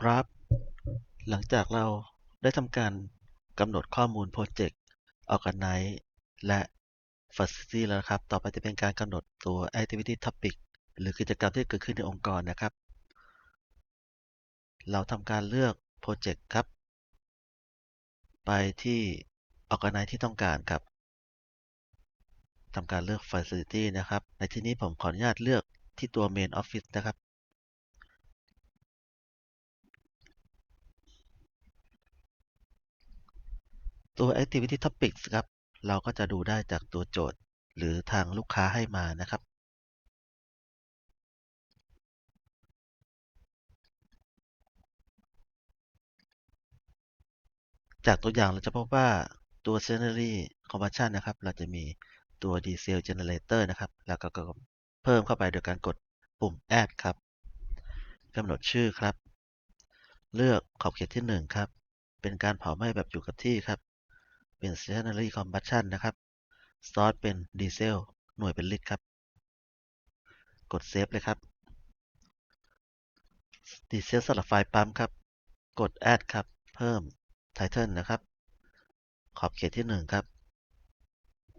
ครับหลังจากเราได้ทำการกำหนดข้อมูลโปรเจกต์ Organize และ Facility แล้วครับ ต่อไปจะเป็นการกำหนดตัว Activity Topic หรือกิจกรรมที่เกิดขึ้นในองค์กรนะครับ เราทำการเลือกโปรเจกต์ครับ ไปที่ Organize ที่ต้องการครับทำการเลือก Facility นะครับ ในที่นี้ผมขออนุญาตเลือกที่ตัว Main Office นะครับ ตัว Activity Topics ครับ เราก็จะดูได้จากตัวโจทย์ หรือทางลูกค้าให้มานะครับ จากตัวอย่างเราจะพบว่าตัว Scenery Conversion นะครับ เราจะมีตัว Diesel Generator นะครับ แล้วก็เพิ่มเข้าไปโดยการกดปุ่ม Add ครับกำหนดชื่อครับ เลือกขอบเขตที่ 1 ครับ เป็นการเผาไหม้แบบอยู่กับที่ครับ เป็น Scenery Combustion นะครับ Source เป็น Diesel หน่วยเป็นลิตรครับ กด Save เลยครับ Diesel สำหรับไฟล์ปั๊มครับ กด Add ครับ เพิ่ม Title นะครับ ขอบเขตที่ 1 ครับ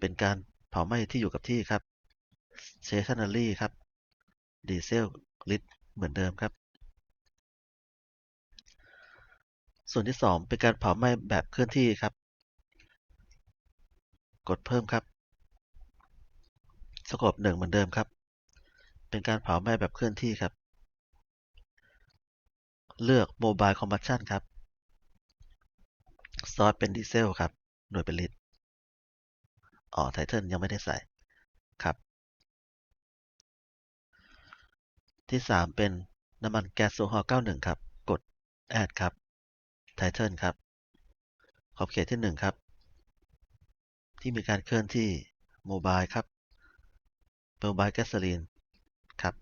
เป็นการเผาไหม้ที่อยู่กับที่ครับ Stationary ครับ Diesel ลิตรเหมือนเดิมครับ ส่วนที่ 2 เป็นการเผาไหม้แบบเคลื่อนที่ครับ กดเพิ่มครับสโคป1เหมือนเดิมครับ เป็นการเผาไหม้แบบเคลื่อนที่ครับ เลือก Mobile Combustion ครับ ซอสเป็นดีเซลครับ หน่วยเป็นลิตร อ๋อ ไทเทิลยังไม่ได้ใส่ครับ ที่ 3 เป็นน้ำมันแก๊สโซฮอล์91 ครับ กด Add ครับ ไทเทิลครับ ขอบเขตที่ 1 ครับ ที่มีการเคลื่อนที่โมบายครับโมบายแก๊สโซลีนครับ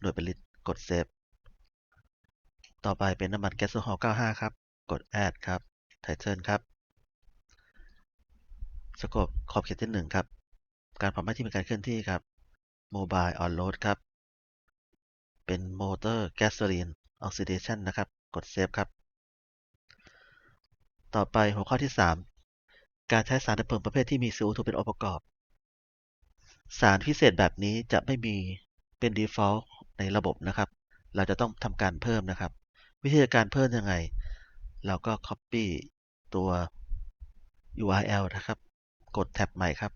หน่วยเป็นลิตรกดเซฟต่อไปเป็นน้ำมันแก๊สโซฮอล์95 ครับ กด Add ครับไทเทิลครับสโคปขอบเขตที่1ครับ การเผาไหม้ที่มีการเคลื่อนที่ครับ Mobile On Road ครับ เป็น Motor Gasoline Oxidation นะครับ กดเซฟครับ ต่อไปหัวข้อที่ 3 การใช้สารดับเพลิงประเภทที่มี CO2 เป็นองค์ประกอบ สารพิเศษแบบนี้จะไม่มีเป็น default ในระบบนะครับ เราจะต้องทำการเพิ่มนะครับ วิธีการเพิ่มยังไง เราก็ copy ตัว URL นะครับ กดแท็บใหม่ครับ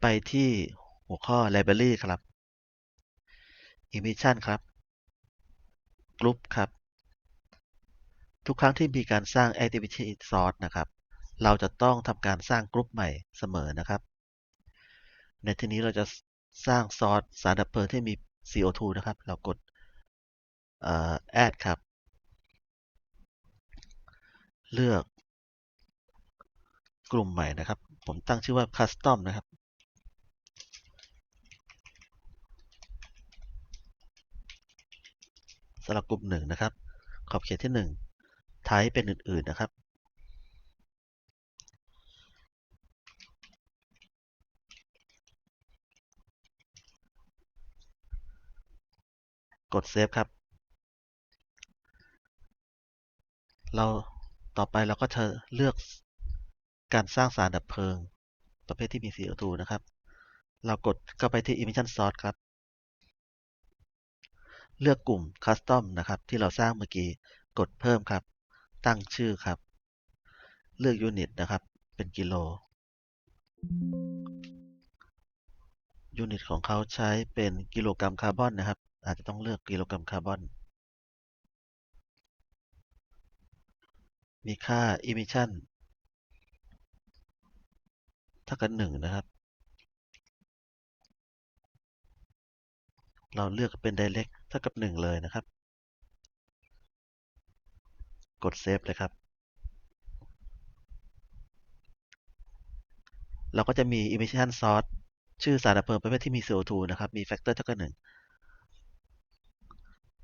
ไปที่หัวข้อ library ครับ emission ครับ group ครับ ทุกครั้งที่มีการสร้าง activity source นะครับ เราจะต้องทำการสร้างกรุ๊ปใหม่เสมอนะครับ ในที่นี้เราจะสร้างซอสสารดับเพลิงที่มี CO2 นะครับ เรากด add ครับ เลือกกลุ่มใหม่นะครับ ผมตั้งชื่อว่า custom นะครับสำหรับกลุ่มหนึ่งนะครับ ขอบเขตที่หนึ่ง ไทป์เป็นอื่น ๆ นะครับ กดเซฟครับ เราต่อไปเราก็จะเลือกการสร้างสารดับเพลิง ประเภทที่มี CO2 นะครับ เรากดเข้าไปที่ emission source ครับเลือกกลุ่ม custom นะครับ ที่เราสร้างเมื่อกี้ กดเพิ่มครับ ตั้งชื่อครับ เลือก unit นะครับ เป็นกิโล ยูนิตของเขาใช้เป็นกิโลกรัมคาร์บอนนะครับ อาจจะต้องเลือกกิโลกรัมคาร์บอน มีค่า emission เท่ากันหนึ่งนะครับ เราเลือกเป็น direct เท่ากับหนึ่งเลยนะครับ กดเซฟเลยครับ เราก็จะมี emission source ชื่อสารดับเพลิงประเภทที่มี CO2 นะครับ มี factor เท่ากับหนึ่ง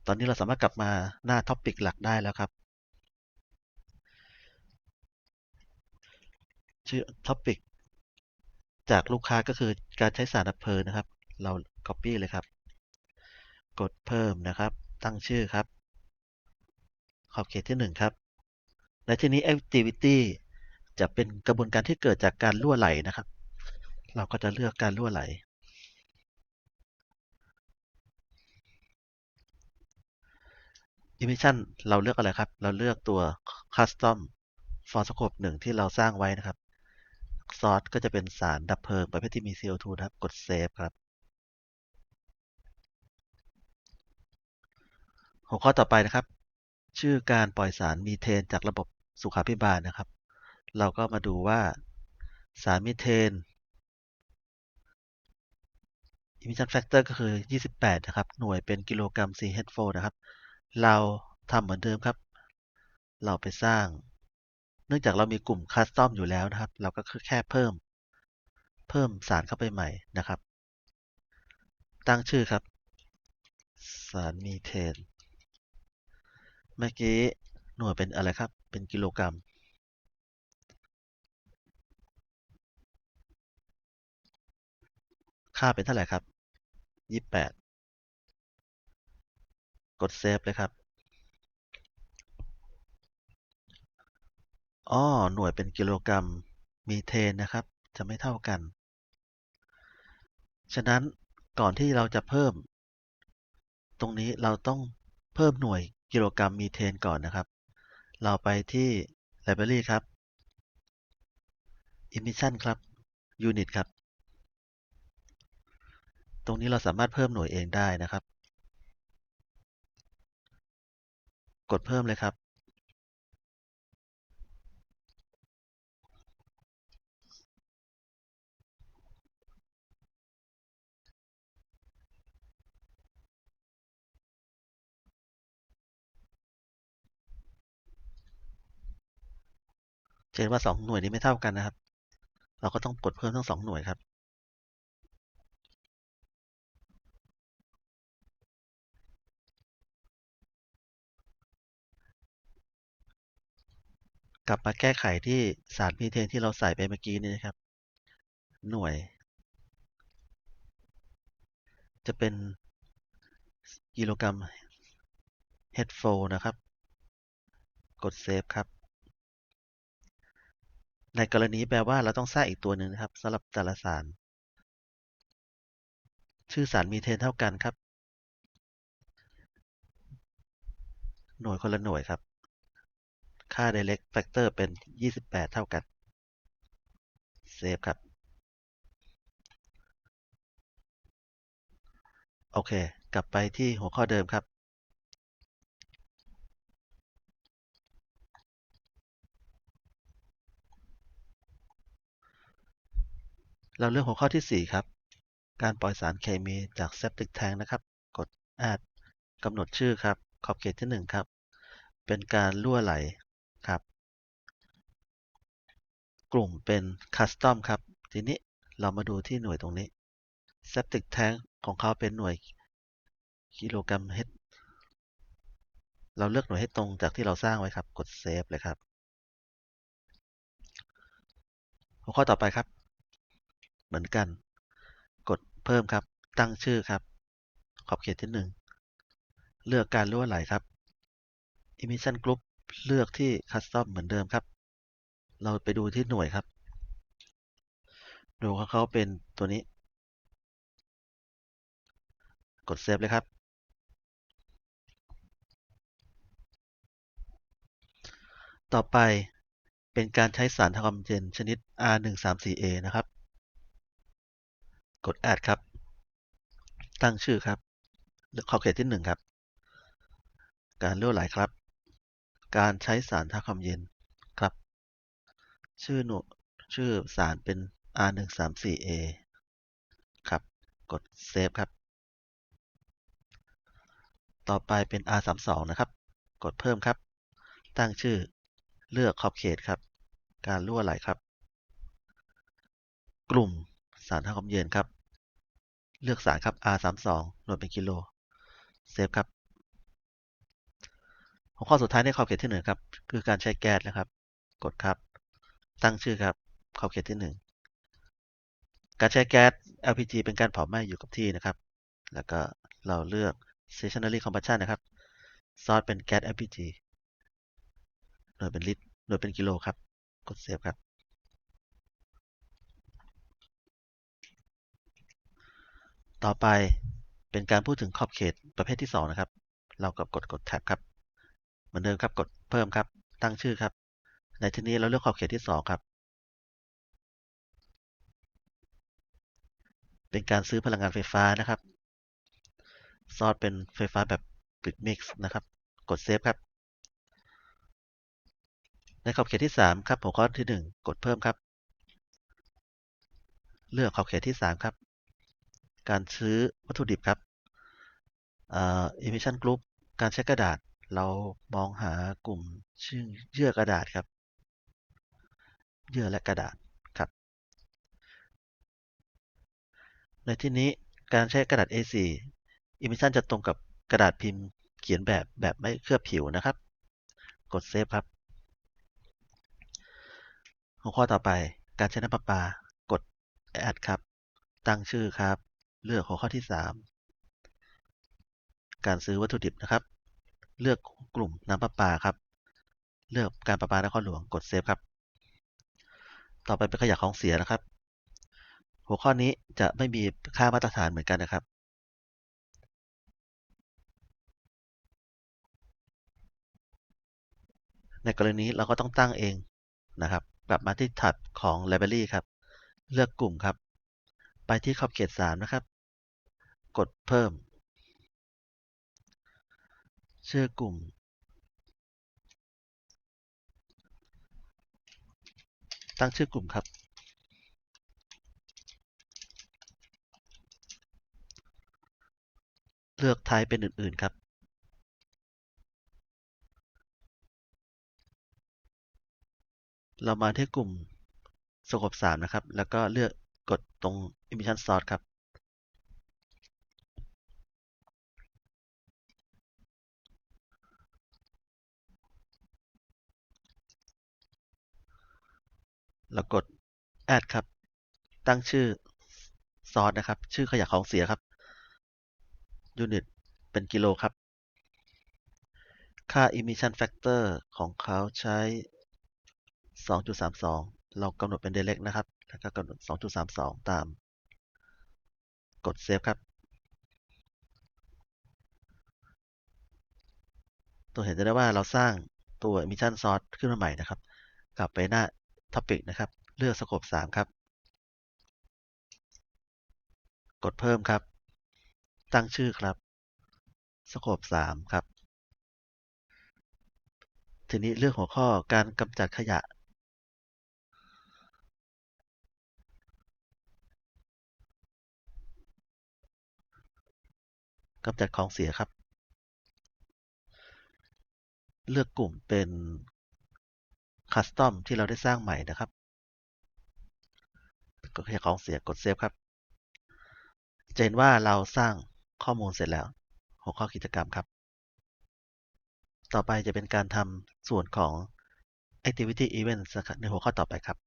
ตอนนี้เราสามารถกลับมาหน้า topic หลักได้แล้วครับ ชื่อ topic จากลูกค้าก็คือการใช้สารดับเพลิงนะครับ เรา copy เลยครับ กดเพิ่มนะครับ ตั้งชื่อครับ ขอบเขตที่หนึ่งครับ ในที่นี้ activity จะเป็นกระบวนการที่เกิดจากการรั่วไหลนะครับ เราก็จะเลือกการรั่วไหล emission เราเลือกอะไรครับ เราเลือกตัว custom for scope 1ที่เราสร้างไว้นะครับ source ก็จะเป็นสารดับเพลิงประเภทที่มี CO2 นะครับ กด save ครับ หัวข้อต่อไปนะครับ ชื่อการปล่อยสารมีเทนจากระบบสุขาภิบาลนะครับ เราก็มาดูว่าสารมีเทน emission factor ก็คือ 28 นะครับ หน่วยเป็นกิโลกรัม CH4 นะครับ เราทำเหมือนเดิมครับ เราไปสร้าง เนื่องจากเรามีกลุ่มคัสตอมอยู่แล้วนะครับ เราก็คือแค่เพิ่ม เพิ่มสารเข้าไปใหม่นะครับ ตั้งชื่อครับ สารมีเทน เมื่อกี้หน่วยเป็นอะไรครับ เป็นกิโลกรัม ค่าเป็นเท่าไหร่ครับ28กดเซฟเลยครับอ้อหน่วยเป็นกิโลกรัมมีเทนนะครับ จะไม่เท่ากัน ฉะนั้นก่อนที่เราจะเพิ่ม ตรงนี้เราต้องเพิ่มหน่วย กิโลกรัมมีเทนก่อนนะครับ เราไปที่ Library ครับ Emission ครับ Unit ครับ ตรงนี้เราสามารถเพิ่มหน่วยเองได้นะครับ กดเพิ่มเลยครับ จะเห็นว่าสองหน่วยนี้ไม่เท่ากันนะครับ เราก็ต้องกดเพิ่มทั้งสองหน่วยครับ กลับมาแก้ไขที่สารมีเทนที่เราใส่ไปเมื่อกี้นี่นะครับ หน่วย จะเป็นกิโลกรัม head flow นะครับ กดเซฟครับ ในกรณีแปลว่าเราต้องสร้างอีกตัวหนึ่งนะครับสำหรับแต่ละสาร ชื่อสารมีเทนเท่ากันครับ หน่วยคนละหน่วยครับ ค่า direct factor เป็น 28 เท่ากันเซฟครับ โอเค กลับไปที่หัวข้อเดิมครับ เราเลือกหัวข้อที่ 4 ครับ การปล่อยสารเคมีจาก septic tank นะครับ กด add กำหนดชื่อครับ ขอบเขตที่ 1 ครับ เป็นการรั่วไหลครับ กลุ่มเป็น custom ครับ ทีนี้เรามาดูที่หน่วยตรงนี้ septic tank ของเขาเป็นหน่วยกิโลกรัมเฮดเราเลือกหน่วยให้ตรงจากที่เราสร้างไว้ครับ กด save เลยครับ หัวข้อต่อไปครับ เหมือนกัน กดเพิ่มครับ ตั้งชื่อครับ ขอบเขตที่ 1 เลือกการรั่วไหลครับ emission group เลือกที่ custom เหมือนเดิมครับ เราไปดูที่หน่วยครับ ดูของเขาเป็นตัวนี้ กดเซฟเลยครับต่อไปเป็นการใช้สารทำความเย็นชนิด R134A นะครับ กด add ครับ ตั้งชื่อครับเลือกขอบเขตที่ 1 ครับ การรั่วไหลครับ การใช้สารทำความเย็นครับ ชื่อหน่วยชื่อสารเป็น R134A ครับ กดเซฟครับ ต่อไปเป็น R32 นะครับ กดเพิ่มครับ ตั้งชื่อเลือกขอบเขตครับ การรั่วไหลครับ กลุ่มสารทำความเย็นครับ เลือกสารครับ R32 หน่วยเป็นกิโล เซฟครับ หัวข้อสุดท้ายในขอบเขตที่หนึ่งครับ คือการใช้แก๊สนะครับ กดครับ ตั้งชื่อครับขอบเขตที่หนึ่งการใช้แก๊ส LPG เป็นการเผาไหม้อยู่กับที่นะครับ แล้วก็เราเลือก stationary combustion นะครับ ซอสเป็นแก๊ส LPG หน่วยเป็นลิตร หน่วยเป็นกิโลครับ กดเซฟครับ ต่อไปเป็นการพูดถึงขอบเขตประเภทที่ 2 นะครับ เราก็กดกดแท็บครับ เหมือนเดิมครับกดเพิ่มครับ ตั้งชื่อครับ ในที่นี้เราเลือกขอบเขตที่ 2 ครับ เป็นการซื้อพลังงานไฟฟ้านะครับ ซอสเป็นไฟฟ้าแบบกริดมิกซ์นะครับ กดเซฟครับ ในขอบเขตที่ 3 ครับหัวข้อที่ 1 กดเพิ่มครับ เลือกขอบเขตที่ 3 ครับ การซื้อวัตถุดิบครับเอ่อ emission group การใช้กระดาษเรามองหากลุ่มชื่อเยื่อกระดาษครับเยื่อและกระดาษครับ ในที่นี้การใช้กระดาษ A4 emission จะตรงกับกระดาษพิมพ์เขียนแบบแบบไม่เคลือบผิวนะครับ กดเซฟครับหัวข้อต่อไปการใช้น้ำประปากด add ครับ ตั้งชื่อครับ เลือกหัวข้อที่ 3 การซื้อวัตถุดิบนะครับ เลือกกลุ่มน้ำประปาครับ เลือกการประปานครหลวงกดเซฟครับ ต่อไปเป็นขยะของเสียนะครับ หัวข้อนี้จะไม่มีค่ามาตรฐานเหมือนกันนะครับในกรณีนี้เราก็ต้องตั้งเองนะครับ กลับมาที่ถัดของ Library ครับ เลือกกลุ่มครับ ไปที่ขอบเขต3นะครับ กดเพิ่ม ชื่อกลุ่ม ตั้งชื่อกลุ่มครับ เลือก Type เป็นอื่น ๆ ครับเรามาที่กลุ่มสโคป3นะครับ แล้วก็เลือกกดตรง emission source ครับ แล้วกด add ครับ ตั้งชื่อซอสนะครับ ชื่อขยะของเสียครับ unit เป็นกิโลครับ ค่า emission factor ของเขาใช้ 2.32 เรากำหนดเป็น direct นะครับ แล้วก็กำหนด 2.32 ตาม กด save ครับ ตัวเห็นจะได้ว่าเราสร้างตัว emission source ขึ้นมาใหม่นะครับ กลับไปหน้า topic นะครับ เลือก scope 3ครับ กดเพิ่มครับ ตั้งชื่อครับ scope 3ครับ ทีนี้เลือกหัวข้อการกำจัดขยะ กำจัดของเสียครับ เลือกกลุ่มเป็น Custom ที่เราได้สร้างใหม่นะครับ ก็แค่ของเสียกดเซฟครับจะเห็นว่าเราสร้างข้อมูลเสร็จแล้วหัวข้อกิจกรรมครับ ต่อไปจะเป็นการทำส่วนของ Activity Events นะครับในหัวข้อต่อไปครับ